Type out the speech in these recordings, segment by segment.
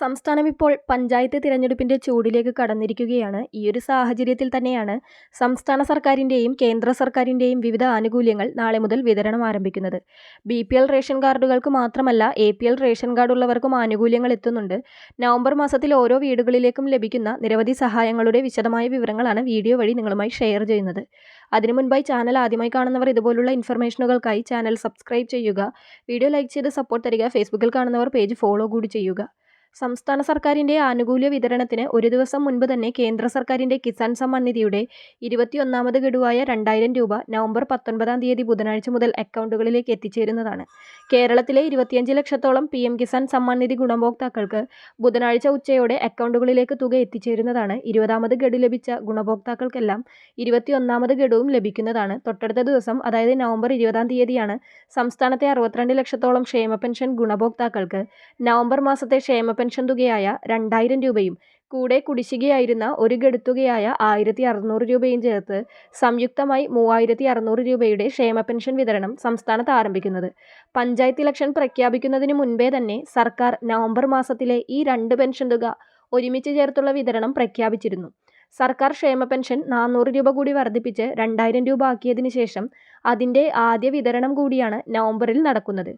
സംസ്ഥാനം ഇപ്പോൾ പഞ്ചായത്ത് തിരഞ്ഞെടുപ്പിന്റെ ചൂടിലേക്ക് കടന്നിരിക്കുകയാണ്. ഈ ഒരു സാഹചര്യത്തിൽ തന്നെയാണ് സംസ്ഥാന സർക്കാരിന്റെയും കേന്ദ്ര സർക്കാരിന്റെയും വിവിധ ആനുകൂല്യങ്ങൾ നാളെ മുതൽ വിതരണം ആരംഭിക്കുന്നത്. ബിപിഎൽ റേഷൻ കാർഡുകൾക്ക് മാത്രമല്ല എപിഎൽ റേഷൻ കാർഡ് ഉള്ളവർക്കും ആനുകൂല്യങ്ങൾ എത്തുന്നുണ്ട്. നവംബർ മാസത്തിൽ ഓരോ വീടുകളിലേക്കും ലഭിക്കുന്ന നിരവധി സഹായങ്ങളുടെ വിശദമായ വിവരങ്ങളാണ് വീഡിയോ വഴി നിങ്ങളുമായി ഷെയർ ചെയ്യുന്നത്. അതിനു മുൻപായി ചാനൽ ആദ്യമായി കാണുന്നവർ ഇതുപോലുള്ള ഇൻഫർമേഷനുകൾക്കായി ചാനൽ സബ്സ്ക്രൈബ് ചെയ്യുക. വീഡിയോ ലൈക്ക് ചെയ്ത് സപ്പോർട്ട് തരിക. ഫേസ്ബുക്കിൽ കാണുന്നവർ പേജ് ഫോളോ കൂടി ചെയ്യുക. സംസ്ഥാന സർക്കാരിന്റെ ആനുകൂല്യ വിതരണത്തിന് ഒരു ദിവസം മുൻപ് തന്നെ കേന്ദ്ര സർക്കാരിന്റെ കിസാൻ സമ്മാൻ നിധിയുടെ ഇരുപത്തിയൊന്നാമത് ഗഡുവായ രണ്ടായിരം രൂപ നവംബർ പത്തൊൻപതാം തീയതി ബുധനാഴ്ച മുതൽ അക്കൗണ്ടുകളിലേക്ക് എത്തിച്ചേരുന്നതാണ്. കേരളത്തിലെ ഇരുപത്തിയഞ്ച് ലക്ഷത്തോളം പി എം കിസാൻ സമ്മാൻ നിധി ഗുണഭോക്താക്കൾക്ക് ബുധനാഴ്ച ഉച്ചയോടെ അക്കൗണ്ടുകളിലേക്ക് തുക എത്തിച്ചേരുന്നതാണ്. ഇരുപതാമത് ഗഡു ലഭിച്ച ഗുണഭോക്താക്കൾക്കെല്ലാം ഇരുപത്തിയൊന്നാമത് ഗഡുവും ലഭിക്കുന്നതാണ്. തൊട്ടടുത്ത ദിവസം അതായത് നവംബർ ഇരുപതാം തീയതിയാണ് സംസ്ഥാനത്തെ അറുപത്തിരണ്ട് ലക്ഷത്തോളം ക്ഷേമ പെൻഷൻ ഗുണഭോക്താക്കൾക്ക് നവംബർ മാസത്തെ ക്ഷേമ പെൻഷൻ തുകയായ രണ്ടായിരം രൂപയും കൂടെ കുടിശ്ശികയായിരുന്ന ഒരു ഗഡുത്തുകയായ ആയിരത്തി അറുന്നൂറ് രൂപയും ചേർത്ത് സംയുക്തമായി മൂവായിരത്തി അറുന്നൂറ് രൂപയുടെ ക്ഷേമ പെൻഷൻ വിതരണം സംസ്ഥാനത്ത് ആരംഭിക്കുന്നത്. പഞ്ചായത്ത് ഇലക്ഷൻ പ്രഖ്യാപിക്കുന്നതിന് മുൻപേ തന്നെ സർക്കാർ നവംബർ മാസത്തിലെ ഈ രണ്ട് പെൻഷൻ തുക ഒരുമിച്ച് ചേർത്തുള്ള വിതരണം പ്രഖ്യാപിച്ചിരുന്നു. സർക്കാർ ക്ഷേമ പെൻഷൻ നാനൂറ് രൂപ കൂടി വർദ്ധിപ്പിച്ച് രണ്ടായിരം രൂപ ആക്കിയതിനു ശേഷം അതിന്റെ ആദ്യ വിതരണം കൂടിയാണ് നവംബറിൽ നടക്കുന്നത്.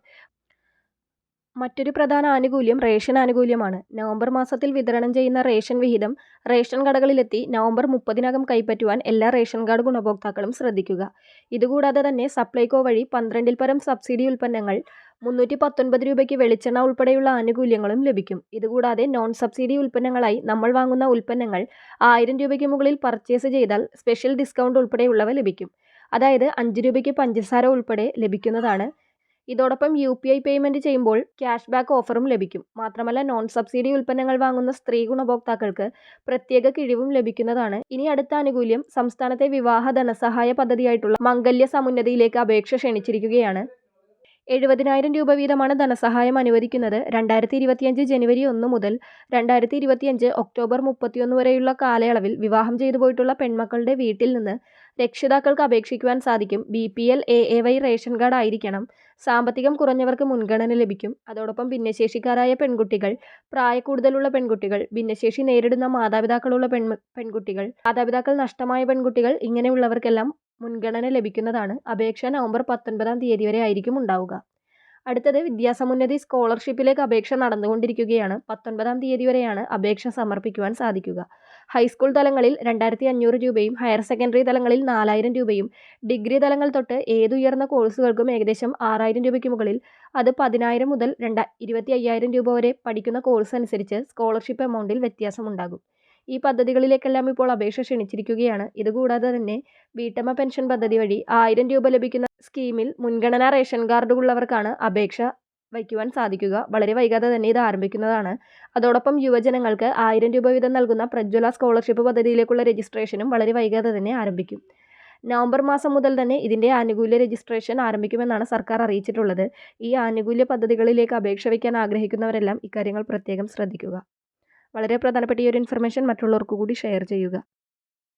മറ്റൊരു പ്രധാന ആനുകൂല്യം റേഷൻ ആനുകൂല്യമാണ്. നവംബർ മാസത്തിൽ വിതരണം ചെയ്യുന്ന റേഷൻ വിഹിതം റേഷൻ കടകളിലെത്തി നവംബർ മുപ്പതിനകം കൈപ്പറ്റുവാൻ എല്ലാ റേഷൻ കാർഡ് ഗുണഭോക്താക്കളും ശ്രദ്ധിക്കുക. ഇതുകൂടാതെ തന്നെ സപ്ലൈകോ വഴി പന്ത്രണ്ടിൽ പരം സബ്സിഡി ഉൽപ്പന്നങ്ങൾ, മുന്നൂറ്റി പത്തൊൻപത് രൂപയ്ക്ക് വെളിച്ചെണ്ണ ഉൾപ്പെടെയുള്ള ആനുകൂല്യങ്ങളും ലഭിക്കും. ഇതുകൂടാതെ നോൺ സബ്സിഡി ഉൽപ്പന്നങ്ങളായി നമ്മൾ വാങ്ങുന്ന ഉൽപ്പന്നങ്ങൾ ആയിരം രൂപയ്ക്ക് മുകളിൽ പർച്ചേസ് ചെയ്താൽ സ്പെഷ്യൽ ഡിസ്കൗണ്ട് ഉൾപ്പെടെയുള്ളവ ലഭിക്കും. അതായത് അഞ്ച് രൂപയ്ക്ക് പഞ്ചസാര ഉൾപ്പെടെ ലഭിക്കുന്നതാണ്. ഇതോടൊപ്പം യു പി ഐ പേയ്മെന്റ് ചെയ്യുമ്പോൾ ക്യാഷ് ബാക്ക് ഓഫറും ലഭിക്കും. മാത്രമല്ല നോൺ സബ്സിഡി ഉൽപ്പന്നങ്ങൾ വാങ്ങുന്ന സ്ത്രീ ഗുണഭോക്താക്കൾക്ക് പ്രത്യേക കിഴിവും ലഭിക്കുന്നതാണ്. ഇനി അടുത്ത ആനുകൂല്യം സംസ്ഥാനത്തെ വിവാഹ ധനസഹായ പദ്ധതിയായിട്ടുള്ള മംഗല്യ സമുന്നതിയിലേക്ക് അപേക്ഷ ക്ഷണിച്ചിരിക്കുകയാണ്. എഴുപതിനായിരം രൂപ വീതമാണ് ധനസഹായം അനുവദിക്കുന്നത്. രണ്ടായിരത്തി ഇരുപത്തിയഞ്ച് ജനുവരി ഒന്ന് മുതൽ രണ്ടായിരത്തി ഇരുപത്തിയഞ്ച് ഒക്ടോബർ മുപ്പത്തിയൊന്ന് വരെയുള്ള കാലയളവിൽ വിവാഹം ചെയ്തു പോയിട്ടുള്ള പെൺമക്കളുടെ വീട്ടിൽ നിന്ന് രക്ഷിതാക്കൾക്ക് അപേക്ഷിക്കുവാൻ സാധിക്കും. B P L A A Y ration card ആയിരിക്കണം. സാമ്പത്തികം കുറഞ്ഞവർക്ക് മുൻഗണന ലഭിക്കും. അതോടൊപ്പം ഭിന്നശേഷിക്കാരായ പെൺകുട്ടികൾ, പ്രായക്കൂടുതലുള്ള പെൺകുട്ടികൾ, ഭിന്നശേഷി നേരിടുന്ന മാതാപിതാക്കളുള്ള പെൺ പെൺകുട്ടികൾ, മാതാപിതാക്കൾ നഷ്ടമായ പെൺകുട്ടികൾ ഇങ്ങനെയുള്ളവർക്കെല്ലാം മുൻഗണന ലഭിക്കുന്നതാണ്. അപേക്ഷ നവംബർ പത്തൊൻപതാം തീയതി വരെ ആയിരിക്കും ഉണ്ടാവുക. അടുത്തത് വിദ്യാസമുന്നതി സ്കോളർഷിപ്പിലേക്ക് അപേക്ഷ നടന്നുകൊണ്ടിരിക്കുകയാണ്. പത്തൊൻപതാം തീയതി വരെയാണ് അപേക്ഷ സമർപ്പിക്കുവാൻ സാധിക്കുക. ഹൈസ്കൂൾ തലങ്ങളിൽ രണ്ടായിരത്തി അഞ്ഞൂറ് രൂപയും ഹയർ സെക്കൻഡറി തലങ്ങളിൽ നാലായിരം രൂപയും ഡിഗ്രി തലങ്ങൾ തൊട്ട് ഏതുയർന്ന കോഴ്സുകൾക്കും ഏകദേശം ആറായിരം രൂപയ്ക്ക് മുകളിൽ അത് പതിനായിരം മുതൽ രണ്ട ഇരുപത്തി അയ്യായിരം രൂപ വരെ പഠിക്കുന്ന കോഴ്സ് അനുസരിച്ച് സ്കോളർഷിപ്പ് എമൗണ്ടിൽ വ്യത്യാസമുണ്ടാകും. ഈ പദ്ധതികളിലേക്കെല്ലാം ഇപ്പോൾ അപേക്ഷ ക്ഷണിച്ചിരിക്കുകയാണ്. ഇതുകൂടാതെ തന്നെ വീട്ടമ്മ പെൻഷൻ പദ്ധതി വഴി ആയിരം രൂപ ലഭിക്കുന്ന സ്കീമിൽ മുൻഗണനാ റേഷൻ കാർഡുള്ളവർക്കാണ് അപേക്ഷ വയ്ക്കുവാൻ സാധിക്കുക. വളരെ വൈകാതെ തന്നെ ഇത് ആരംഭിക്കുന്നതാണ്. അതോടൊപ്പം യുവജനങ്ങൾക്ക് ആയിരം രൂപ വീതം നൽകുന്ന പ്രജ്വല സ്കോളർഷിപ്പ് പദ്ധതിയിലേക്കുള്ള രജിസ്ട്രേഷനും വളരെ വൈകാതെ തന്നെ ആരംഭിക്കും. നവംബർ മാസം മുതൽ തന്നെ ഇതിന്റെ ആനുകൂല്യ രജിസ്ട്രേഷൻ ആരംഭിക്കുമെന്നാണ് സർക്കാർ അറിയിച്ചിട്ടുള്ളത്. ഈ ആനുകൂല്യ പദ്ധതികളിലേക്ക് അപേക്ഷ വയ്ക്കാൻ ആഗ്രഹിക്കുന്നവരെല്ലാം ഇക്കാര്യങ്ങൾ പ്രത്യേകം ശ്രദ്ധിക്കുക. വളരെ പ്രധാനപ്പെട്ട ഈ ഒരു ഇൻഫർമേഷൻ മറ്റുള്ളവർക്ക് കൂടി ഷെയർ ചെയ്യുക.